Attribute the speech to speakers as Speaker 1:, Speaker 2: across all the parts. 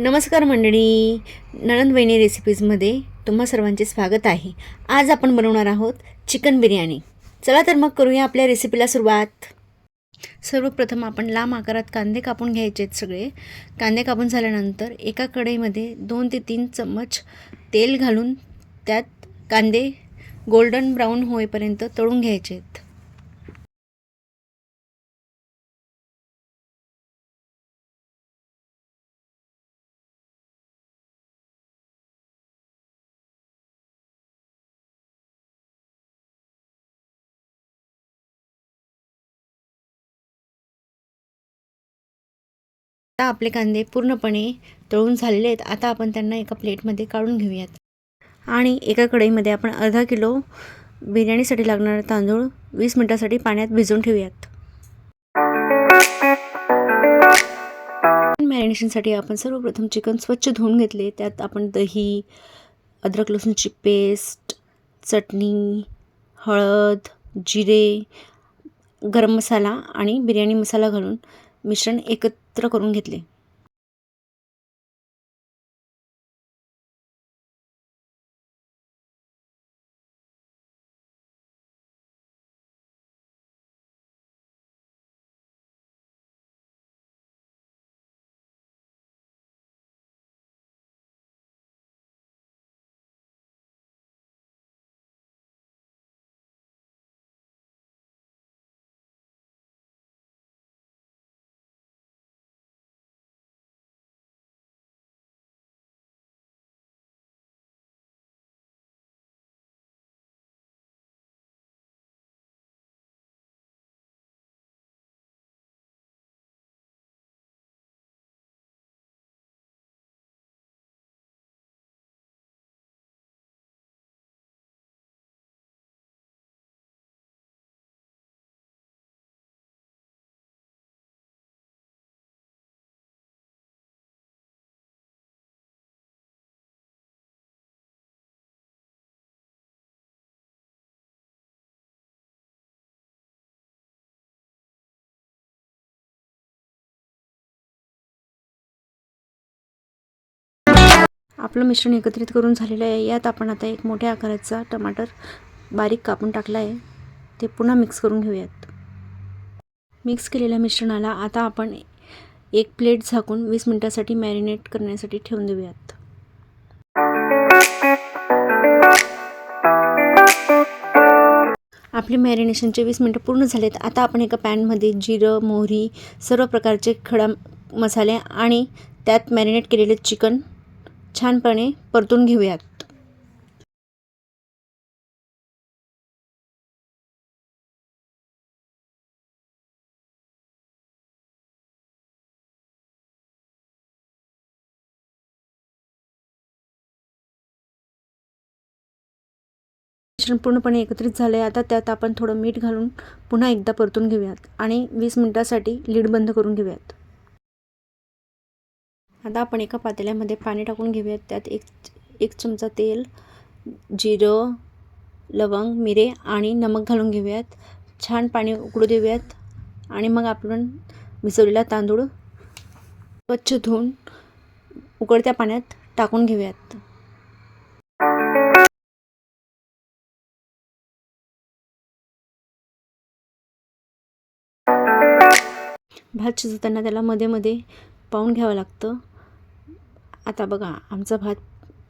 Speaker 1: नमस्कार मंडळी नणंद वहिनी रेसिपीजमध्ये तुम्हा सर्वांचे स्वागत आहे. आज आपण बनवणार आहोत चिकन बिर्याणी. चला तर मग करूया आपल्या रेसिपीला सुरुवात. सर्वप्रथम आपण लांब आकारात कांदे कापून घ्यायचे आहेत सगळे. कांदे कापून झाल्यानंतर एका कढईमध्ये दोन ते तीन चम्मच तेल घालून त्यात कांदे गोल्डन ब्राऊन होईपर्यंत तळून घ्यायचे आहेत. आता आपले कांदे पूर्णपणे तळून झालेले आहेत. आता आपण त्यांना एका प्लेटमध्ये काढून घेऊयात. आणि एका कढईमध्ये आपण अर्धा किलो बिर्याणीसाठी लागणारे तांदूळ वीस मिनटासाठी पाण्यात भिजवून ठेवूयात. मॅरिनेशनसाठी आपण सर्वप्रथम चिकन स्वच्छ धुवून घेतले. त्यात आपण दही अद्रक लसूणची पेस्ट चटणी हळद जिरे गरम मसाला आणि बिर्याणी मसाला घालून मिश्रण एकत्र एकत्र करून घेतले. आपलं मिश्रण एकत्रित करून झालेलं आहे. यात आपण आता एक मोठ्या आकाराचा टमाटर बारीक कापून टाकला आहे. ते पुन्हा मिक्स करून घेऊयात. मिक्स केलेल्या मिश्रणाला आता आपण एक प्लेट झाकून वीस मिनटासाठी मॅरिनेट करण्यासाठी ठेवून देऊयात. आपले मॅरिनेशनचे वीस मिनटं पूर्ण झालेत. आता आपण एका पॅनमध्ये जिरं मोहरी सर्व प्रकारचे खडा मसाले आणि त्यात मॅरिनेट केलेले चिकन छानपणे परतून घेऊयात. मिश्रण पूर्णपणे एकत्रित झालं आहे आता त्यात आपण थोडं मीठ घालून पुन्हा एकदा परतून घेऊयात आणि वीस मिनटासाठी लीड बंद करून घेऊयात. आता आपण एका पातेल्यामध्ये पाणी टाकून घेऊयात. त्यात एक एक चमचा तेल जिरं लवंग मिरे आणि नमक घालून घेऊयात. छान पाणी उकळू देऊयात आणि मग आपण भिजवलेला तांदूळ स्वच्छ धुवून उकळत्या पाण्यात टाकून घेऊयात. भात शिजवताना त्याला मध्ये मध्ये पाहून घ्यावं लागतं. आता बघा आमचा भात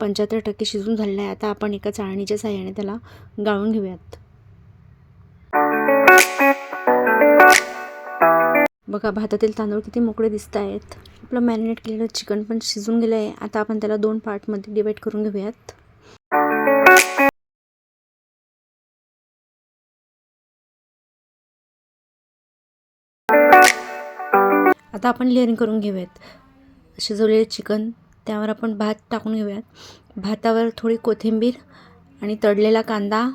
Speaker 1: पंच्याहत्तर टक्के शिजून झालेला आहे. आता आपण एका चाळणीच्या साह्याने त्याला गाळून घेऊयात. बघा भातातील तांदूळ किती मोकळे दिसत आहेत. आपलं मॅरिनेट केलेलं चिकन पण शिजून गेलं आहे आता आपण त्याला दोन पार्टमध्ये डिवाईड करून घेऊयात. आता आपण लेअरिंग करून घेऊयात. शिजवलेले चिकन त्यावर आपण भात टाकून घेऊयात. भातावर थोडी कोथिंबीर आणि तळलेला कांदा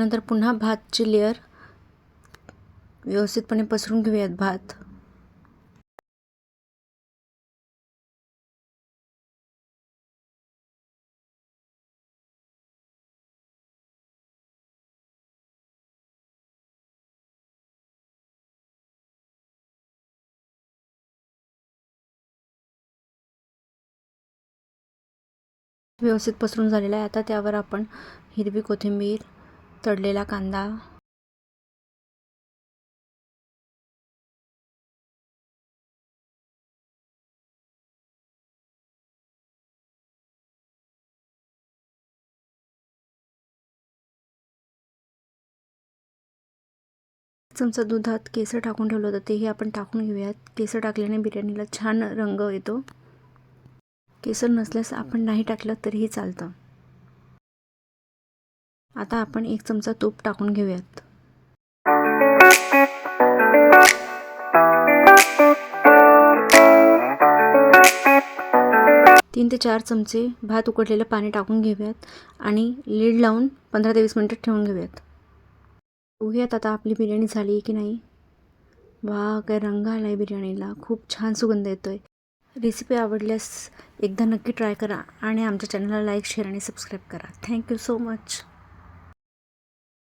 Speaker 1: नंतर पुन्हा भातची लेअर व्यवस्थितपणे पसरून घेऊयात भात. व्यवस्थित पसरून झालेला आहे. आता त्यावर आपण हिरवी कोथिंबीर तळलेला कांदा. चमचा दुधात केसर टाकून ठेवलं होतं. तेही आपण टाकून घेऊयात. केसर टाकल्याने बिर्याणीला छान रंग येतो. केसर नसल्यास आपण नाही टाकलं तरीही चालतं. आता आपण एक चमचा तूप टाकून घेऊयात. तीन ते चार चमचे भात उकडलेलं पाणी टाकून घेऊयात आणि लीड लावून पंधरा ते वीस मिनटं ठेवून घेऊयात. बघूयात आता आपली बिर्याणी झाली की नाही. वा काय रंग आला आहे बिर्याणीला. खूप छान सुगंध येतो आहे रेसिपी आवडल्यास एकदा नक्की ट्राय करा आणि आमच्या चॅनलला लाईक शेअर आणि सबस्क्राईब करा. Thank you so much.